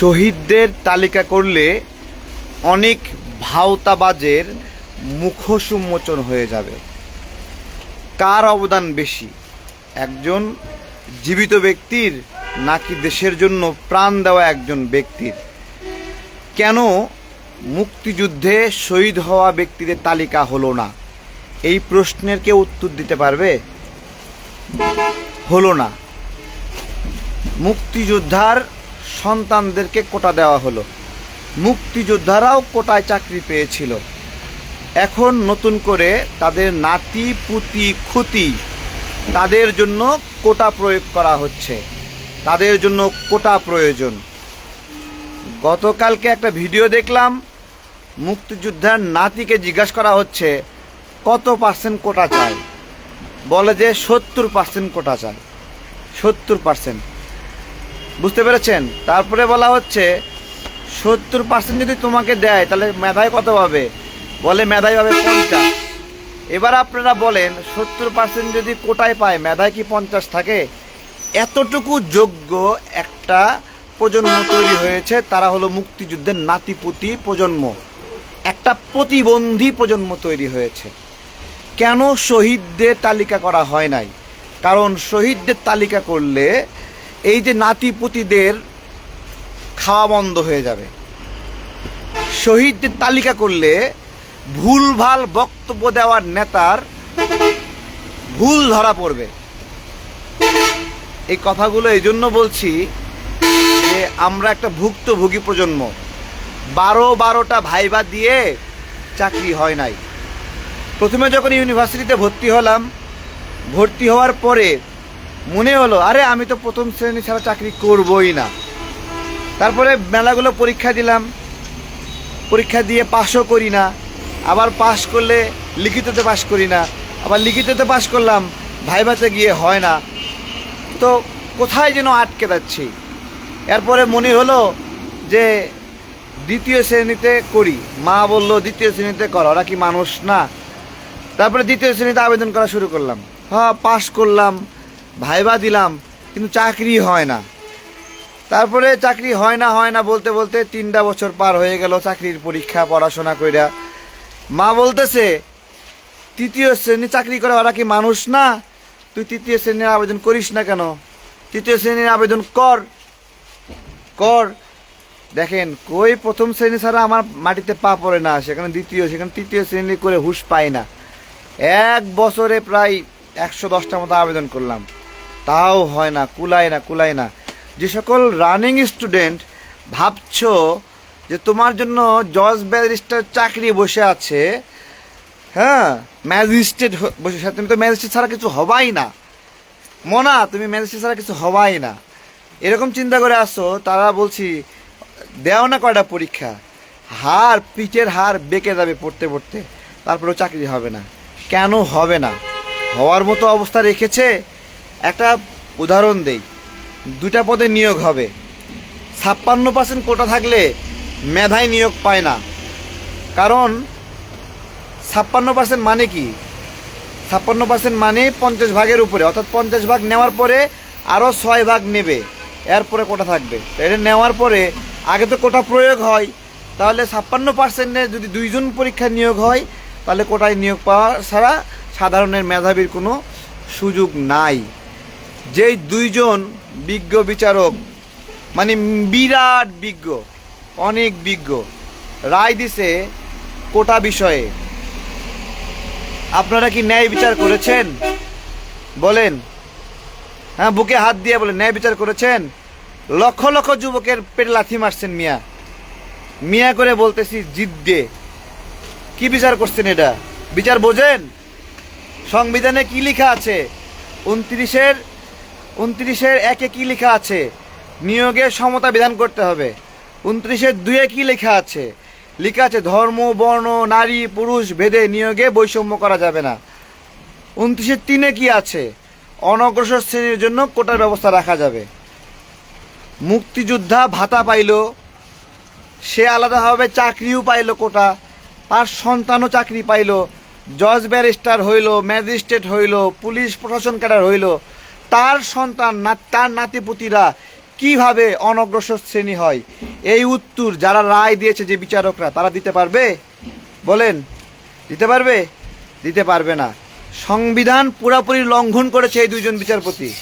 শহীদদের তালিকা করলে অনেক ভাওতাবাজের মুখোশ উন্মোচন হয়ে যাবে। কার অবদান বেশি? একজন জীবিত ব্যক্তির নাকি দেশের জন্য প্রাণ দেওয়া একজন ব্যক্তির? কেন মুক্তিযুদ্ধে শহীদ হওয়া ব্যক্তিদের তালিকা হলো না? এই প্রশ্নের কেউ উত্তর দিতে পারবে? হলো না। মুক্তিযোদ্ধার সন্তানদেরকে কোটা দেওয়া হলো। মুক্তিযোদ্ধারাও কোটায় চাকরি পেয়েছিল। এখন নতুন করে তাদের নাতি, পুতি ক্ষতি তাদের জন্য কোটা প্রয়োগ করা হচ্ছে। তাদের জন্য কোটা প্রয়োজন। গতকালকে একটা ভিডিও দেখলাম, মুক্তিযোদ্ধার নাতিকে জিজ্ঞাসা করা হচ্ছে, কত পার্সেন্ট কোটা চায় বলে যে, সত্তর পার্সেন্ট কোটা চায় সত্তর পার্সেন্ট। বুঝতে পেরেছেন? তারপরে বলা হচ্ছে, সত্তর পার্সেন্ট যদি তোমাকে দেয়, তাহলে মেধায় কত পাবে? বলে মেধায় পাবে পঞ্চাশ। এবার আপনারা বলেন, সত্তর পার্সেন্ট যদি কোটায় পায়, মেধায় কি পঞ্চাশ থাকে? এতটুকু যোগ্য একটা প্রজন্ম তৈরি হয়েছে, তারা হলো মুক্তিযুদ্ধের নাতিপুতি প্রজন্ম। একটা প্রতিবন্ধী প্রজন্ম তৈরি হয়েছে। কেন শহীদদের তালিকা করা হয় নাই? কারণ শহীদদের তালিকা করলে এই যে নাতিপুতিদের খাওয়া বন্ধ হয়ে যাবে। শহীদদের তালিকা করলে ভুলভাল বক্তব্য দেওয়ার নেতার ভুল ধরা পড়বে। এই কথাগুলো এই জন্য বলছি যে আমরা একটা ভুক্তভোগী প্রজন্ম। বারো বারোটা ভাইবা দিয়ে চাকরি হয় নাই। প্রথমে যখন ইউনিভার্সিটিতে ভর্তি হলাম, ভর্তি হওয়ার পরে মনে হলো, আরে আমি তো প্রথম শ্রেণি ছাড়া চাকরি করবই না। তারপরে মেলাগুলো পরীক্ষা দিলাম। পরীক্ষা দিয়ে পাশও করি না। আবার পাশ করলে লিখিততে পাশ করি না। আবার লিখিততে পাশ করলাম, ভাইভাতে গিয়ে হয় না। তো কোথায় যেন আটকে যাচ্ছি। এরপরে মনে হলো যে দ্বিতীয় শ্রেণীতে করি। মা বলল, দ্বিতীয় শ্রেণীতে কর, ওরা কি মানুষ না? তারপরে দ্বিতীয় শ্রেণীতে আবেদন করা শুরু করলাম। হ্যাঁ পাশ করলাম। ভাইবা দিলাম, কিন্তু চাকরি হয় না। তারপরে চাকরি হয় না হয় না বলতে বলতে তিনটা বছর পার হয়ে গেল চাকরির পরীক্ষা, পড়াশোনা কইরা। মা বলতেছে, তৃতীয় শ্রেণি চাকরি করে ওরা কি মানুষ না? তুই তৃতীয় শ্রেণির আবেদন করিস না কেন? তৃতীয় শ্রেণির আবেদন কর কর। দেখেন, কই প্রথম শ্রেণি ছাড়া আমার মাটিতে পা পড়ে না, সেখানে দ্বিতীয়, সেখানে তৃতীয় শ্রেণি করে হুশ পাই না। এক বছরে প্রায় একশো দশটা মতো আবেদন করলাম। তাও হয় না, কুলায় না কুলায় না। যে সকল রানিং স্টুডেন্ট ভাবছ যে তোমার জন্য জজ ব্যারিস্টার চাকরি বসে আছে হ্যাঁ ম্যাজিস্ট্রেট বসে তুমি তো ম্যাজিস্ট্রেট ছাড়া কিছু হবাই না। মনা, তুমি ম্যাজিস্ট্রেট ছাড়া কিছু হবাই না। এরকম চিন্তা করে আসো, তারা বলছি, দেও না কয়টা পরীক্ষা। হার, পিঠের হার বেঁকে যাবে পড়তে পড়তে। তারপরেও চাকরি হবে না। কেন হবে না? হওয়ার মতো অবস্থা রেখেছে একটা উদাহরণ দেই। দুটা পদে নিয়োগ হবে। ছাপ্পান্ন পার্সেন্ট কোটা থাকলে মেধায় নিয়োগ পায় না। কারণ ছাপ্পান্ন পার্সেন্ট মানে কি? ছাপ্পান্ন পার্সেন্ট মানে পঞ্চাশ ভাগের উপরে। অর্থাৎ পঞ্চাশ ভাগ নেওয়ার পরে আরও ছয় ভাগ নেবে। এরপরে কোটা থাকবে। এটা নেওয়ার পরে আগে তো কোটা প্রয়োগ হয়। তাহলে ছাপ্পান্ন পার্সেন্টে যদি দুইজন পরীক্ষা নিয়োগ হয়, তাহলে কোটায় নিয়োগ পাওয়া ছাড়া সাধারণের মেধাবীর কোনো সুযোগ নাই। যেই দুইজন বিজ্ঞ বিচারক মানে বিরাট বিজ্ঞ, অনেক বিজ্ঞ, রায় দিছে কোটা বিষয়ে। আপনারা কি ন্যায় বিচার করেছেন? বলেন। হ্যাঁ বুকে হাত দিয়ে বলেন, ন্যায় বিচার করেছেন? লক্ষ লক্ষ যুবকের পেটে লাথি মারছেন মিয়া। মিয়া করে বলতেছি জিদ্দে। কি বিচার করছেন এটা? বিচার বোঝেন? সংবিধানে কি লেখা আছে? উনত্রিশের উনত্রিশের একে কি লেখা আছে? নিয়োগের সমতা বিধান করতে হবে। উনত্রিশের দুয়ে কি লেখা আছে? লেখা আছে, ধর্ম, বর্ণ, নারী, পুরুষ, ভেদে নিয়োগে বৈষম্য করা যাবে না। উনত্রিশের তিনে কি আছে? অনগ্রসর শ্রেণির জন্য কোটার ব্যবস্থা রাখা যাবে। মুক্তিযোদ্ধা ভাতা পাইল, সে আলাদাভাবে চাকরিও পাইল কোটা। তার সন্তানও চাকরি পাইল, জজ ব্যারিস্টার হইল, ম্যাজিস্ট্রেট হইল, পুলিশ প্রশাসন ক্যাডার হইল। তার সন্তান না, তার নাতিপুতিরা কীভাবে অনগ্রসর শ্রেণি হয়? এই উত্তর যারা রায় দিয়েছে যে বিচারকরা, তারা দিতে পারবে? বলেন, দিতে পারবে? দিতে পারবে না। সংবিধান পুরাপুরি লঙ্ঘন করেছে এই দুইজন বিচারপতি।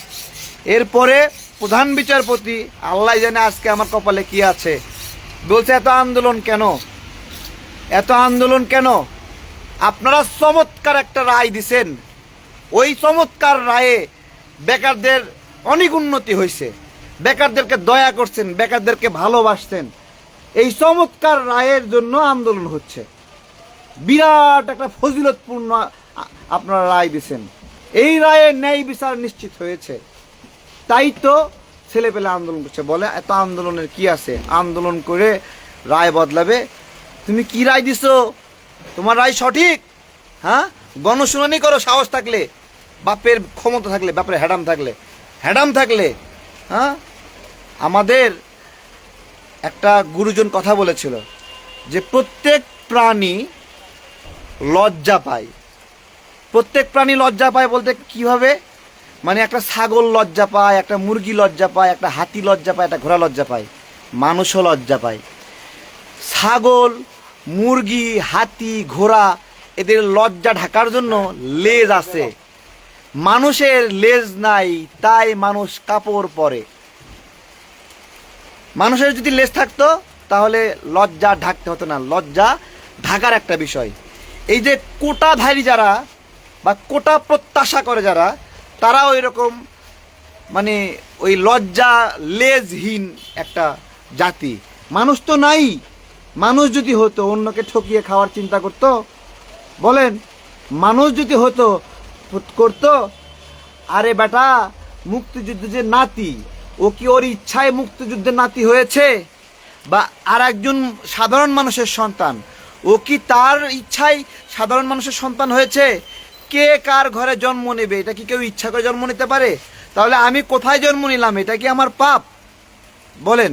এরপরে প্রধান বিচারপতি, আল্লাহ জানে আজকে আমার কপালে কি আছে। বলছে, এত আন্দোলন কেন? এত আন্দোলন কেন? আপনারা চমৎকার একটা রায় দিছেন। ওই চমৎকার রায়ে বেকারদের অনেক উন্নতি হয়েছে। বেকারদেরকে দয়া করছেন, বেকারদেরকে ভালোবাসছেন। এই চমৎকার রায়ের জন্য আন্দোলন হচ্ছে। বিরাট একটা ফজিলতপূর্ণ আপনারা রায় দিছেন এই রায়ে ন্যায় বিচার নিশ্চিত হয়েছে। তাই তো ছেলে পেলে আন্দোলন করছে বলে, এত আন্দোলনের কি আছে? আন্দোলন করে রায় বদলাবে। তুমি কি রায় দিছো? তোমার রায় সঠিক? হ্যাঁ? গণশুনানি করো সাহস থাকলে। বাপের ক্ষমতা থাকলে, বাপের হ্যাডাম থাকলে হ্যাডাম থাকলে হ্যাঁ? আমাদের একটা গুরুজন কথা বলেছিল যে প্রত্যেক প্রাণী লজ্জা পায়। প্রত্যেক প্রাণী লজ্জা পায় বলতে কীভাবে? মানে একটা ছাগল লজ্জা পায়, একটা মুরগি লজ্জা পায়, একটা হাতি লজ্জা পায়, একটা ঘোড়া লজ্জা পায়, মানুষও লজ্জা পায়। ছাগল, মুরগি, হাতি, ঘোড়া, এদের লজ্জা ঢাকার জন্য লেজ আছে। মানুষের লেজ নাই, তাই মানুষ কাপড় পরে। মানুষের যদি লেজ থাকতো, তাহলে লজ্জা ঢাকতে হতো না। লজ্জা ঢাকার একটা বিষয়। এই যে কোটাধারী যারা বা কোটা প্রত্যাশা করে যারা, তারাও এরকম মানে ওই লজ্জা লেজহীন একটা জাতি। মানুষ তো নাই। মানুষ যদি হতো, অন্যকে ঠকিয়ে খাওয়ার চিন্তা করতো, বলেন, মানুষ যদি হতো করতো। আরে বেটা, মুক্তিযুদ্ধ যে নাতি, ও কি ওর ইচ্ছায় মুক্তিযুদ্ধের নাতি হয়েছে? বা আর একজন সাধারণ মানুষের সন্তান, ও কি তার ইচ্ছায় সাধারণ মানুষের সন্তান হয়েছে? কে কার ঘরে জন্ম নেবে? এটা কি কেউ ইচ্ছা করে জন্ম নিতে পারে? তাহলে আমি কোথায় জন্ম নিলাম? এটা কি আমার পাপ? বলেন।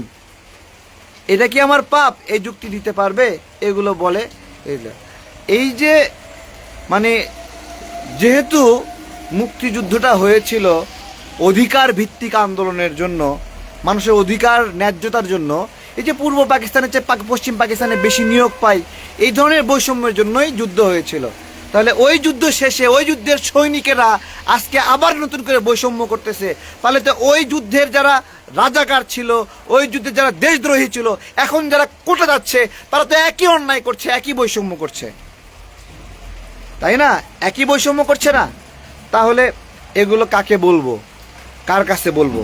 এটা কি আমার পাপ? এই যুক্তি দিতে পারবে? এগুলো বলে। এই যে মানে যেহেতু মুক্তিযুদ্ধটা হয়েছিল অধিকার ভিত্তিক আন্দোলনের জন্য, মানুষের অধিকার ন্যায্যতার জন্য, এই যে পূর্ব পাকিস্তানের চেয়ে পশ্চিম পাকিস্তানে বেশি নিয়োগ পায়, এই ধরনের বৈষম্যের জন্যই যুদ্ধ হয়েছিল। তাহলে ওই যুদ্ধ শেষে ওই যুদ্ধের সৈনিকেরা আজকে আবার নতুন করে বৈষম্য করতেছে। তাহলে তো ওই যুদ্ধের যারা রাজাকার ছিল, ওই যুদ্ধে যারা দেশদ্রোহী ছিল, এখন যারা কোটা যাচ্ছে, তারা তো একই অন্যায় করছে, একই বৈষম্য করছে। তাই না? একই বৈষম্য করছে না? তাহলে এগুলো কাকে বলব? কার কাছে বলব?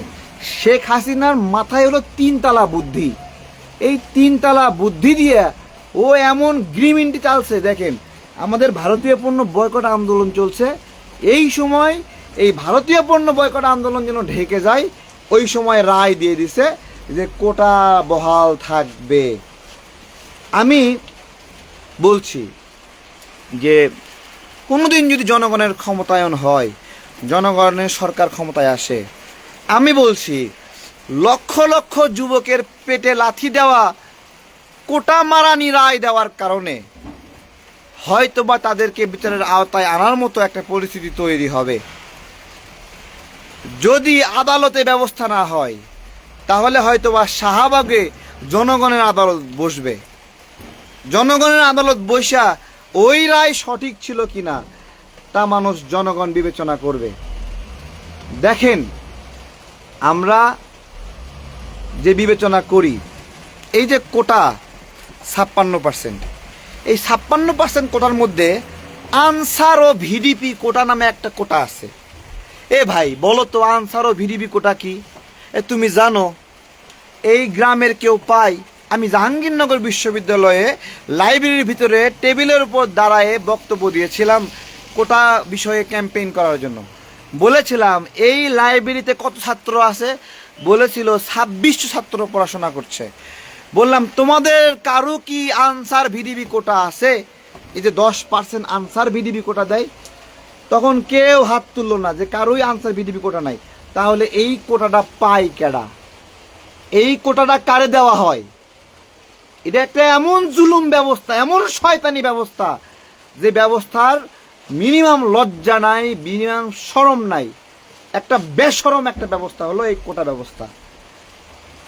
শেখ হাসিনার মাথায় হলো তিনতলা বুদ্ধি। এই তিনতলা বুদ্ধি দিয়ে ও এমন গ্রিমিনটি চালছে, দেখেন, আমাদের ভারতীয় পণ্য বয়কট আন্দোলন চলছে। এই সময় এই ভারতীয় পণ্য বয়কট আন্দোলন যেন ঢেকে যায়, ওই সময় রায় দিয়ে দিছে যে কোটা বহাল থাকবে। আমি বলছি যে কোনোদিন যদি জনগণের ক্ষমতায়ন হয়, জনগণের সরকার ক্ষমতায় আসে। আমি বলছি, লক্ষ লক্ষ যুবকের পেটে লাথি দেওয়া, কোটা মারানি রায় দেওয়ার কারণে হয়তোবা তাদেরকে বিচারের আওতায় আনার মতো একটা পরিস্থিতি তৈরি হবে। যদি আদালতে ব্যবস্থা না হয়, তাহলে হয়তোবা শাহবাগে জনগণের আদালত বসবে। জনগণের আদালত বৈশা ওই রায় সঠিক ছিল কি না তা মানুষ জনগণ বিবেচনা করবে। দেখেন, আমরা যে বিবেচনা করি, এই যে কোটা ছাপ্পান্ন পার্সেন্ট এই ছাপ্পান্ন পার্সেন্ট কোটার মধ্যে আনসার ও ভিডিপি কোটা নামে একটা কোটা আছে। এ ভাই, বলো তো আনসার ও ভিডিপি কোটা কি? এ তুমি জানো, এই গ্রামের কেউ পাই আমি জাহাঙ্গীরনগর বিশ্ববিদ্যালয়ে লাইব্রেরির ভিতরে টেবিলের উপর দাঁড়ায়ে বক্তব্য দিয়েছিলাম কোটা বিষয়ে ক্যাম্পেইন করার জন্য। বলেছিলাম, এই লাইব্রেরিতে কত ছাত্র আছে? বলেছিল ছাব্বিশশো ছাত্র পড়াশোনা করছে। বললাম, তোমাদের কারও কি আনসার ভিডিবি কোটা আছে? এই যে দশ পার্সেন্ট আনসার ভিডিবি কোটা দেয়, তখন কেউ হাত তুলল না যে কারোই আনসার ভিডিবি কোটা নাই। তাহলে এই কোটাটা পায় কেডা? এই কোটাটা কারে দেওয়া হয়? এটা একটা এমন জুলুম ব্যবস্থা, এমন শয়তানি ব্যবস্থা যে ব্যবস্থার মিনিমাম লজ্জা নাই, মিনিমাম শরম নাই। একটা বেসরম একটা ব্যবস্থা হলো এই কোটা ব্যবস্থা।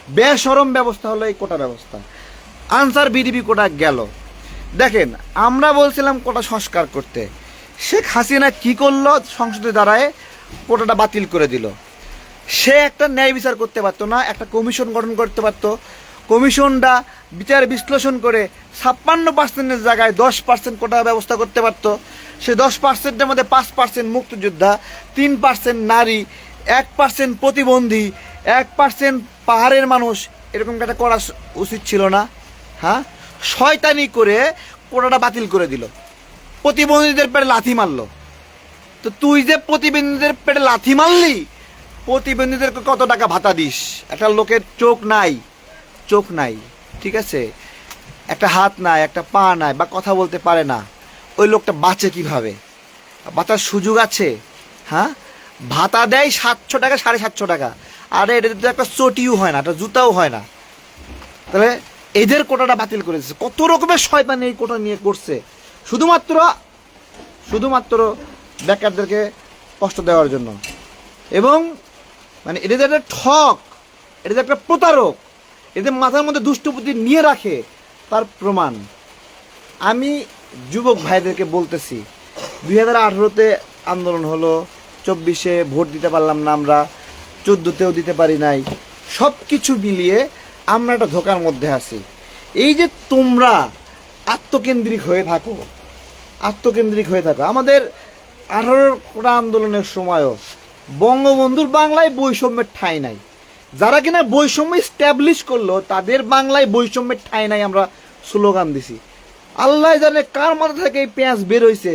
বেসরম ব্যবস্থা হলো এই কোটা ব্যবস্থা। আনসার বিডিপি কোটা গেল। দেখেন, আমরা বলছিলাম কোটা সংস্কার করতে। শেখ হাসিনা কি করল? সংসদে দাঁড়ায় কোটাটা বাতিল করে দিল। সে একটা ন্যায় বিচার করতে পারতো না, একটা কমিশন গঠন করতে পারতো। কমিশনটা বিচার বিশ্লেষণ করে ছাপ্পান্ন পার্সেন্টের জায়গায় দশ পার্সেন্ট কোটা ব্যবস্থা করতে পারতো। সে দশ পার্সেন্টের মধ্যে পাঁচ পার্সেন্ট মুক্তিযোদ্ধা, তিন পার্সেন্ট নারী, এক পার্সেন্ট প্রতিবন্ধী, এক পার্সেন্ট পাহাড়ের মানুষ, এরকম একটা করা উচিত ছিল না। হ্যাঁ? শয়তানি করে কোটাটা বাতিল করে দিল। প্রতিবন্ধীদের পেটে লাথি মারলো। তো তুই যে প্রতিবন্ধীদের পেটে লাথি মারলি, প্রতিবন্ধীদেরকে কত টাকা ভাতা দিস? একটা লোকের চোখ নাই। চোখ নাই, ঠিক আছে? একটা হাত নাই, একটা পা নাই, বা কথা বলতে পারে না। ওই লোকটা বাঁচে কীভাবে? বাঁচার সুযোগ আছে? হ্যাঁ? ভাতা দেয় সাতশো টাকা, সাড়ে সাতশো টাকা। আরে, এটা তো একটা চটিও হয় না, একটা জুতাও হয় না। তাহলে এদের কোটাটা বাতিল করে দিচ্ছে কত রকমের শয়তানি এই কোটা নিয়ে করছে। শুধুমাত্র শুধুমাত্র বেকারদেরকে কষ্ট দেওয়ার জন্য। এবং মানে এটা একটা ঠক এটা একটা প্রতারক এদের মাথার মধ্যে দুষ্টপুতি নিয়ে রাখে, তার প্রমাণ। আমি যুবক ভাইদেরকে বলতেছি, দুই হাজার আঠেরোতে আন্দোলন হলো, চব্বিশে ভোট দিতে পারলাম না আমরা, চোদ্দোতেও দিতে পারি নাই। সব কিছু মিলিয়ে আমরা একটা ধোকার মধ্যে আছি। এই যে তোমরা আত্মকেন্দ্রিক হয়ে থাকো, আত্মকেন্দ্রিক হয়ে থাকো, আমাদের আঠারোটা আন্দোলনের সময়ও বঙ্গবন্ধুর বাংলায় বৈষম্যের ঠাঁই নাই। যারা কিনা বৈষম্য স্ট্যাবলিশ করল, তাদের বাংলায় বৈষম্যের ঠাঁই নাই আমরা স্লোগান দিছি। আল্লাহ জানে কার মাথা থেকে এই পেঁয়াজ বের হইছে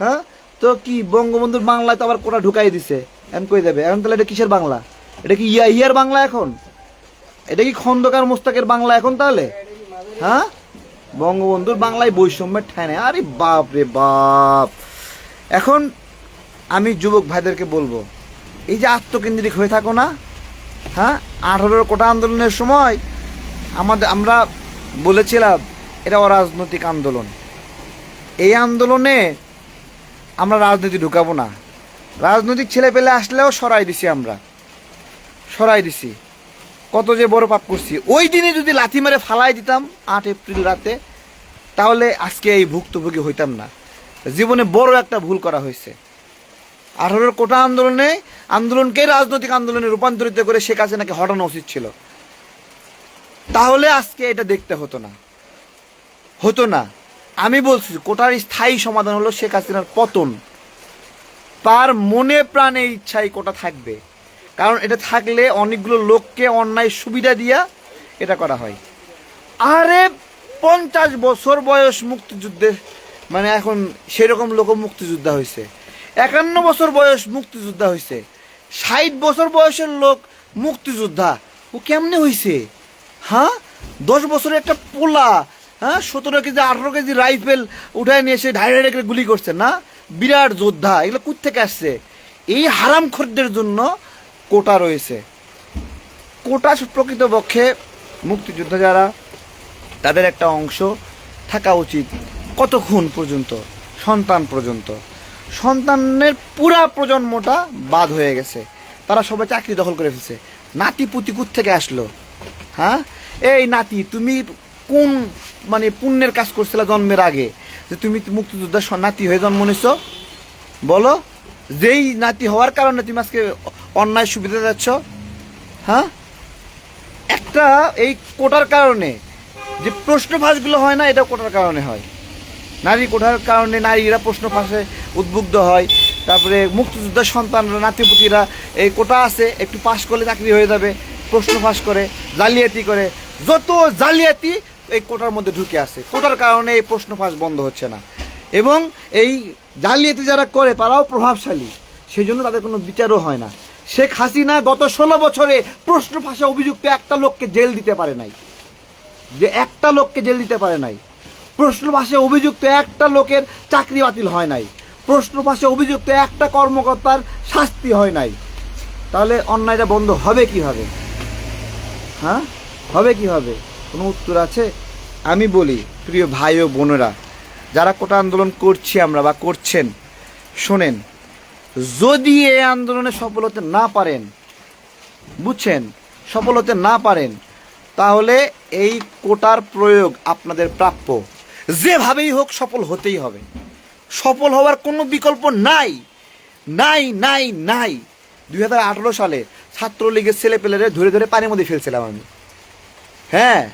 হ্যাঁ? তো কি, বঙ্গবন্ধুর বাংলায় তো আবার কোটা ঢুকাই দিছে। এমন কই দেবে এখন তাহলে এটা কিসের বাংলা? এটা কি ইয়া ইয়ার বাংলা এখন? এটা কি খন্দকার মোস্তাকের বাংলা এখন তাহলে? হ্যাঁ? বঙ্গবন্ধুর বাংলায় বৈষম্যের ঠাঁই নেই। আরে বাপ রে বাপ! এখন আমি যুবক ভাইদেরকে বলব, এই যে আত্মকেন্দ্রিক হয়ে থাকো না হ্যাঁ? আঠারোর কোটা আন্দোলনের সময় আমাদের আমরা বলেছিলাম, এটা অরাজনৈতিক আন্দোলন। এই আন্দোলনে আমরা রাজনীতি ঢুকাবো না। রাজনৈতিক ছেলে পেলে আসলেও সরাই দিছি আমরা। সরাই দিছি। কত যে বড় পাপ করছি। ওই দিনে যদি লাথি মেরে ফালাই দিতাম আট এপ্রিল রাতে, তাহলে আজকে এই ভুক্তভোগী হইতাম না। জীবনে বড় একটা ভুল করা হয়েছে। আঠারোর কোটা আন্দোলনে আন্দোলনকে রাজনৈতিক আন্দোলনে রূপান্তরিত করে শেখ হাসিনাকে হটানো উচিত ছিল। তাহলে আজকে এটা দেখতে হতো না। হতো না। আমি বলছি কোটার স্থায়ী সমাধান হলো শেখ হাসিনার পতন। তার মনে প্রাণে ইচ্ছাই কোটা থাকবে। কারণ এটা থাকলে অনেকগুলো লোককে অন্যায় সুবিধা দিয়া এটা করা হয়। আরে পঞ্চাশ বছর বয়স মুক্তিযুদ্ধের মানে এখন সেরকম লোক মুক্তিযোদ্ধা হয়েছে। একান্ন বছর বয়স মুক্তিযোদ্ধা হয়েছে ষাট বছর বয়সের লোক মুক্তিযোদ্ধা। ও কেমনে হয়েছে হ্যাঁ? দশ বছরের একটা পোলা হ্যাঁ? সতেরো কেজি, আঠারো কেজি রাইফেল উঠায় নিয়ে এসে ঢাই ঢাই করে গুলি করছে, না? বিরাট যোদ্ধা, এগুলো কোথেকে আসছে? এই হারাম খদ্দের জন্য কোটা রয়েছে। কোটা প্রকৃতপক্ষে মুক্তিযোদ্ধা যারা, তাদের একটা অংশ থাকা উচিত কতক্ষণ পর্যন্ত? সন্তান পর্যন্ত। সন্তানের পুরা প্রজন্মটা বাদ হয়ে গেছে। তারা সবাই চাকরি দখল করে ফেলছে। নাতি পুতি থেকে আসলো? হ্যাঁ? এই নাতি, তুমি কোন মানে পুণ্যের কাজ করছিলা জন্মের আগে? যে তুমি মুক্তিযোদ্ধার নাতি হয়ে জন্ম নিছ? বলো। যেই নাতি হওয়ার কারণে তুমি আজকে অন্যায় সুবিধা যাচ্ছ? হ্যাঁ? একটা এই কোটার কারণে। যে প্রশ্ন ফাঁসগুলো হয় না এটা কোটার কারণে হয়। নারী কোঠার কারণে নারীরা প্রশ্ন ফাঁসে উদ্বুদ্ধ হয়। তারপরে মুক্তিযোদ্ধার সন্তানরা, নাতিপুতিরা, এই কোটা আছে, একটু পাশ করলে চাকরি হয়ে যাবে, প্রশ্ন ফাঁস করে, জালিয়াতি করে। যত জালিয়াতি এই কোটার মধ্যে ঢুকে আসে কোটার কারণে এই প্রশ্ন ফাঁস বন্ধ হচ্ছে না। এবং এই জালিয়াতি যারা করে, তারাও প্রভাবশালী। সেই জন্য তাদের কোনো বিচারও হয় না। শেখ হাসিনা গত ষোলো বছরে প্রশ্ন ফাঁসে অভিযুক্ত একটা লোককে জেল দিতে পারে নাই। যে একটা লোককে জেল দিতে পারে নাই। প্রশ্ন পাশে অভিযুক্ত একটা লোকের চাকরি বাতিল হয় নাই। প্রশ্ন পাশে অভিযুক্ত একটা কর্মকর্তার শাস্তি হয় নাই। তাহলে অন্যায়টা বন্ধ হবে কীভাবে? হ্যাঁ? হবে কীভাবে? কোনো উত্তর আছে? আমি বলি, প্রিয় ভাই ও বোনেরা, যারা কোটা আন্দোলন করছি আমরা বা করছেন, শোনেন, যদি এই আন্দোলনে সফল হতে না পারেন, বুঝছেন? সফল হতে না পারেন, তাহলে এই কোটার প্রয়োগ আপনাদের প্রাপ্য। যেভাবেই হোক সফল হতেই হবে। সফল হওয়ার কোনো বিকল্প নাই। নাই নাই নাই। দু হাজার আঠেরো সালে ছাত্রলীগের ছেলে পেলেরে ধরে ধরে পানির মধ্যে ফেলছিলাম আমি। হ্যাঁ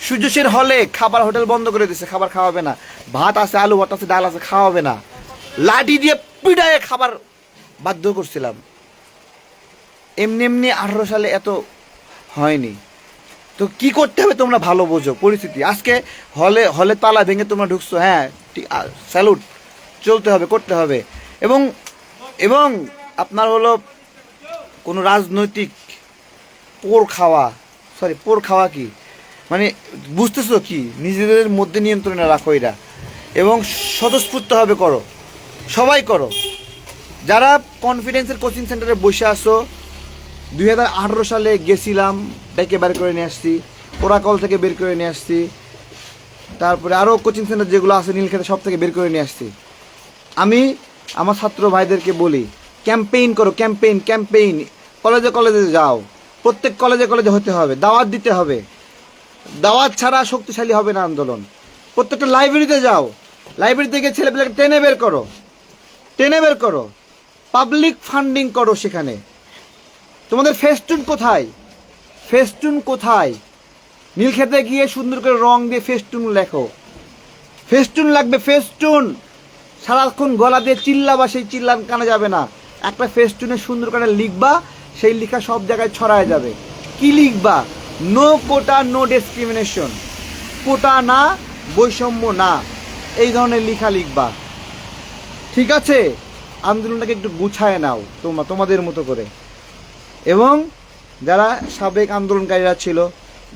সূর্যসেন হলে খাবার হোটেল বন্ধ করে দিছে, খাবার খাওয়াবে না। ভাত আছে, আলু ভাত আছে, ডাল আছে, খাওয়াবে না। লাঠি দিয়ে পিটায়ে খাবার বাধ্য করছিলাম। এমনি এমনি আঠারো সালে এত হয়নি। তো কি করতে হবে তোমরা ভালো বোঝো? পরিস্থিতি। আজকে হলে হলে তালা ভেঙে তোমরা ঢুকছো হ্যাঁ স্যালুট। চলতে হবে, করতে হবে। এবং এবং আপনার হলো কোনো রাজনৈতিক পোর খাওয়া সরি পোর খাওয়া কি? মানে বুঝতেছো কি? নিজেদের মধ্যে নিয়ন্ত্রণে রাখো এরা। এবং স্বতঃস্ফূর্ত হবে করো। সবাই করো। যারা কনফিডেন্সের কোচিং সেন্টারে বসে আসো দুই হাজার আঠারো সালে গেছিলাম ডেকে বের করে নিয়ে আসছি, ওরাকল থেকে বের করে নিয়ে আসছি, তারপরে আরও কোচিং সেন্টার যেগুলো আছে নীলক্ষেতে সব থেকে বের করে নিয়ে আসছি। আমি আমার ছাত্র ভাইদেরকে বলি ক্যাম্পেইন করো ক্যাম্পেইন ক্যাম্পেইন কলেজে কলেজে যাও, প্রত্যেক কলেজে কলেজে হতে হবে, দাওয়াত দিতে হবে। দাওয়াত ছাড়া শক্তিশালী হবে না আন্দোলন। প্রত্যেকটা লাইব্রেরিতে যাও লাইব্রেরি থেকে ছেলেপেলেকে টেনে বের করো, টেনে বের করো পাবলিক ফান্ডিং করো সেখানে। তোমাদের ফেস্টুন কোথায়? ফেস্টুন কোথায়? নীলক্ষেতে গিয়ে সুন্দর করে রং দিয়ে ফেস্টুন লেখো। ফেস্টুন লাগবে, ফেস্টুন! সারাক্ষণ গলা দিয়ে চিল্লাবা, সেই চিল্লান কানে যাবে না। একটা ফেস্টুনে সুন্দর করে লিখবা, সেই লেখা সব জায়গায় ছড়ায় যাবে। কি লিখবা? No quota no discrimination quota না, বৈষম্য না। এই ধরনের লেখা লিখবা। ঠিক আছে? আন্দোলনটাকে একটু গুছায় নাও তোমরা তোমাদের মতো করে। এবং যারা সাবেক আন্দোলনকারীরা ছিল,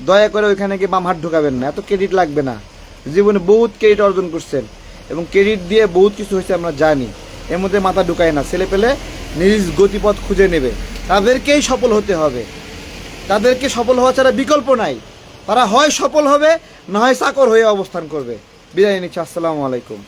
দয়া করে ওইখানে গিয়ে বাম হাত ঢুকাবেন না, এত ক্রেডিট লাগবে না। জীবনে বহুত ক্রেডিট অর্জন করছেন এবং ক্রেডিট দিয়ে বহুত কিছু হয়েছে আমরা জানি। এর মধ্যে মাথা ঢুকায় না, ছেলে পেলে নিজ গতিপথ খুঁজে নেবে। তাদেরকেই সফল হতে হবে। তাদেরকে সফল হওয়া ছাড়া বিকল্প নাই। তারা হয় সফল হবে, না হয় চাকর হয়ে অবস্থান করবে। বিদায় নিচ্ছি, আসসালামু আলাইকুম।